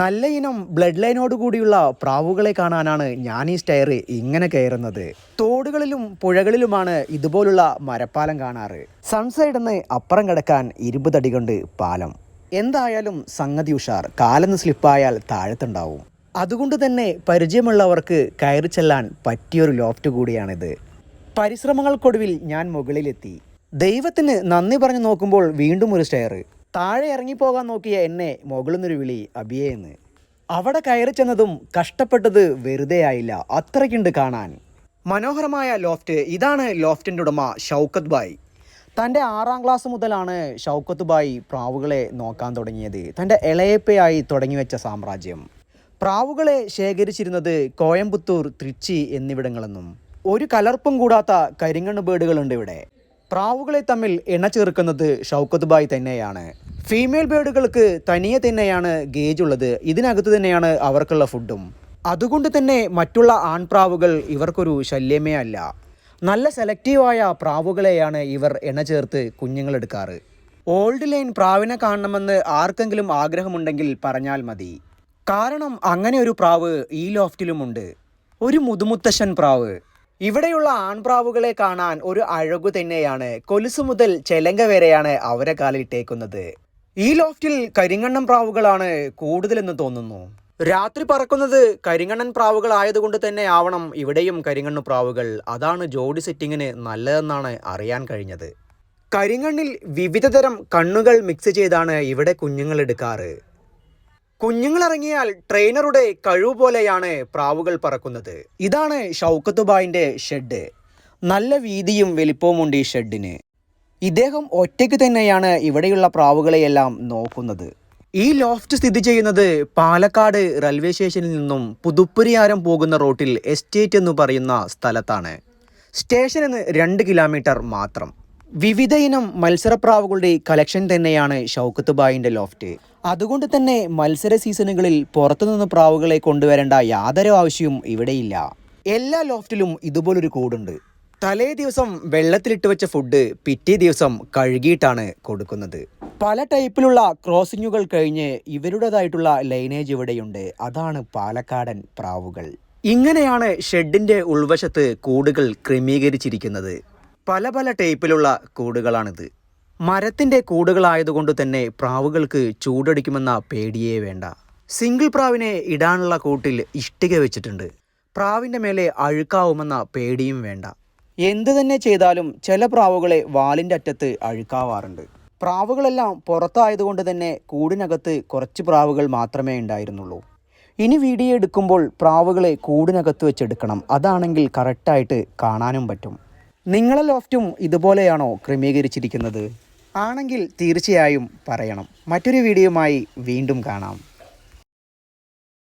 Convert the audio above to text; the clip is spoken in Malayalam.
നല്ല ഇനം ബ്ലഡ് ലൈനോട് കൂടിയുള്ള പ്രാവുകളെ കാണാനാണ് ഞാൻ ഈ സ്റ്റയർ ഇങ്ങനെ കയറുന്നത്. തോടുകളിലും പുഴകളിലുമാണ് ഇതുപോലുള്ള മരപ്പാലം കാണാറ്. സൺസൈഡിൽ നിന്ന് അപ്പുറം കിടക്കാൻ ഇരുപതടി കൊണ്ട് പാലം. എന്തായാലും സംഗതി ഉഷാർ. കാലെന്ന് സ്ലിപ്പായാൽ താഴത്തുണ്ടാവും. അതുകൊണ്ട് തന്നെ പരിചയമുള്ളവർക്ക് കയറി ചെല്ലാൻ പറ്റിയൊരു ലോഫ്റ്റ് കൂടിയാണിത്. പരിശ്രമങ്ങൾക്കൊടുവിൽ ഞാൻ മുകളിലെത്തി. ദൈവത്തിന് നന്ദി പറഞ്ഞു നോക്കുമ്പോൾ വീണ്ടും ഒരു സ്റ്റെയർ താഴെ ഇറങ്ങിപ്പോകാൻ നോക്കിയ എന്നെ മുകളിൽ നിന്നൊരു വിളി അബിയെ അവിടെ കയറി ചെന്നതും കഷ്ടപ്പെട്ടത് വെറുതെ ആയില്ല അത്രയ്ക്കുണ്ട് കാണാൻ. മനോഹരമായ ലോഫ്റ്റ് ഇതാണ് ലോഫ്റ്റിന്റെ ഉടമ ഷൗക്കത്ത് ബായ്. തന്റെ ആറാം ക്ലാസ് മുതലാണ് ഷൗക്കത്ത് ബായ് പ്രാവുകളെ നോക്കാൻ തുടങ്ങിയത്. തന്റെ ഇളയപ്പയായി തുടങ്ങി വെച്ച സാമ്രാജ്യം. പ്രാവുകളെ ശേഖരിച്ചിരുന്നത് കോയമ്പത്തൂർ തൃച്ചി എന്നിവിടങ്ങളെന്നും ഒരു കലർപ്പും കൂടാത്ത കരിങ്ങണ്ണു ബേഡുകളുണ്ട് ഇവിടെ. പ്രാവുകളെ തമ്മിൽ ഇണ ചേർക്കുന്നത് ഷൗക്കത്ത് ബായ് തന്നെയാണ്. ഫീമെയിൽ ബേഡുകൾക്ക് തനിയെ തന്നെയാണ് ഗേജ് ഉള്ളത് ഇതിനകത്ത് തന്നെയാണ് അവർക്കുള്ള ഫുഡും അതുകൊണ്ട് തന്നെ മറ്റുള്ള ആൺപ്രാവുകൾ ഇവർക്കൊരു ശല്യമേ അല്ല. നല്ല സെലക്റ്റീവായ പ്രാവുകളെയാണ് ഇവർ എണ ചേർത്ത് കുഞ്ഞുങ്ങളെടുക്കാറ് ഓൾഡ് ലൈൻ പ്രാവിനെ കാണണമെന്ന് ആർക്കെങ്കിലും ആഗ്രഹമുണ്ടെങ്കിൽ പറഞ്ഞാൽ മതി. കാരണം അങ്ങനെ ഒരു പ്രാവ് ഈ ലോഫ്റ്റിലുമുണ്ട് ഒരു മുതുമുത്തശ്ശൻ പ്രാവ്. ഇവിടെയുള്ള ആൺപ്രാവുകളെ കാണാൻ ഒരു അഴകു തന്നെയാണ്. കൊലുസു മുതൽ ചെലങ്ക വരെയാണ് അവരെ കാലിട്ടേക്കുന്നത് ഈ ലോഫ്റ്റിൽ കരിങ്ങണ്ണൻ പ്രാവുകളാണ് കൂടുതലെന്ന് തോന്നുന്നു. രാത്രി പറക്കുന്നത് കരിങ്ങണ്ണൻ പ്രാവുകൾ ആയതുകൊണ്ട് തന്നെ ആവണം ഇവിടെയും കരിങ്കണ്ണു പ്രാവുകൾ. അതാണ് ജോഡി സെറ്റിങ്ങിന് നല്ലതെന്നാണ് അറിയാൻ കഴിഞ്ഞത്. കരിങ്ങണ്ണിൽ വിവിധതരം കണ്ണുകൾ മിക്സ് ചെയ്താണ് ഇവിടെ കുഞ്ഞുങ്ങൾ എടുക്കാറ്. കുഞ്ഞുങ്ങളിറങ്ങിയാൽ ട്രെയിനറുടെ കഴിവ് പോലെയാണ് പ്രാവുകൾ പറക്കുന്നത്. ഇതാണ് ഷൗക്കത്തുബായിന്റെ ഷെഡ്. നല്ല വീതിയും വലിപ്പവുമുണ്ട് ഈ ഷെഡിന്. ഇദ്ദേഹം ഒറ്റയ്ക്ക് തന്നെയാണ് ഇവിടെയുള്ള പ്രാവുകളെയെല്ലാം നോക്കുന്നത്. ഈ ലോഫ്റ്റ് സ്ഥിതി ചെയ്യുന്നത് പാലക്കാട് റെയിൽവേ സ്റ്റേഷനിൽ നിന്നും പുതുപ്പുരിയാരം പോകുന്ന റോട്ടിൽ എസ്റ്റേറ്റ് എന്ന് പറയുന്ന സ്ഥലത്താണ്. സ്റ്റേഷനിൽ നിന്ന് രണ്ട് കിലോമീറ്റർ മാത്രം. വിവിധ ഇനം മത്സരപ്രാവുകളുടെ കളക്ഷൻ തന്നെയാണ് ഷൗക്കത്ത് ബായിന്റെ ലോഫ്റ്റ്. അതുകൊണ്ട് തന്നെ മത്സര സീസണുകളിൽ പുറത്തുനിന്ന് പ്രാവുകളെ കൊണ്ടുവരേണ്ട യാതൊരു ആവശ്യവും ഇവിടെയില്ല. എല്ലാ ലോഫ്റ്റിലും ഇതുപോലൊരു കൂടുണ്ട് തലേ ദിവസം വെള്ളത്തിലിട്ട് വെച്ച ഫുഡ് പിറ്റേ ദിവസം കഴുകിയിട്ടാണ് കൊടുക്കുന്നത്. പല ടൈപ്പിലുള്ള ക്രോസിങ്ങുകൾ കഴിഞ്ഞ് ഇവരുടേതായിട്ടുള്ള ലൈനേജ് ഇവിടെയുണ്ട്. അതാണ് പാലക്കാടൻ പ്രാവുകൾ. ഇങ്ങനെയാണ് ഷെഡിന്റെ ഉൾവശത്ത് കൂടുകൾ ക്രമീകരിച്ചിരിക്കുന്നത്. പല പല ടൈപ്പിലുള്ള കൂടുകളാണിത്. മരത്തിന്റെ കൂടുകളായതുകൊണ്ട് തന്നെ പ്രാവുകൾക്ക് ചൂടടിക്കുമെന്ന പേടിയേ വേണ്ട. സിംഗിൾ പ്രാവിനെ ഇടാനുള്ള കൂട്ടിൽ ഇഷ്ടിക വെച്ചിട്ടുണ്ട്. പ്രാവിന്റെ മേലെ അഴുക്കാവുമെന്ന പേടിയും വേണ്ട. എന്തു തന്നെ ചെയ്താലും ചില പ്രാവുകളെ വാലിന്റെ അറ്റത്ത് അഴുക്കാവാറുണ്ട്. പ്രാവുകളെല്ലാം പുറത്തായതുകൊണ്ട് തന്നെ കൂടിനകത്ത് കുറച്ച് പ്രാവുകൾ മാത്രമേ ഉണ്ടായിരുന്നുള്ളൂ. ഇനി വീഡിയോ എടുക്കുമ്പോൾ പ്രാവുകളെ കൂടിനകത്ത് വെച്ചെടുക്കണം. അതാണെങ്കിൽ കറക്റ്റായിട്ട് കാണാനും പറ്റും. നിങ്ങളെ ലോഫ്റ്റും ഇതുപോലെയാണോ ക്രമീകരിച്ചിരിക്കുന്നത്? ആണെങ്കിൽ തീർച്ചയായും പറയണം. മറ്റൊരു വീഡിയോയുമായി വീണ്ടും കാണാം.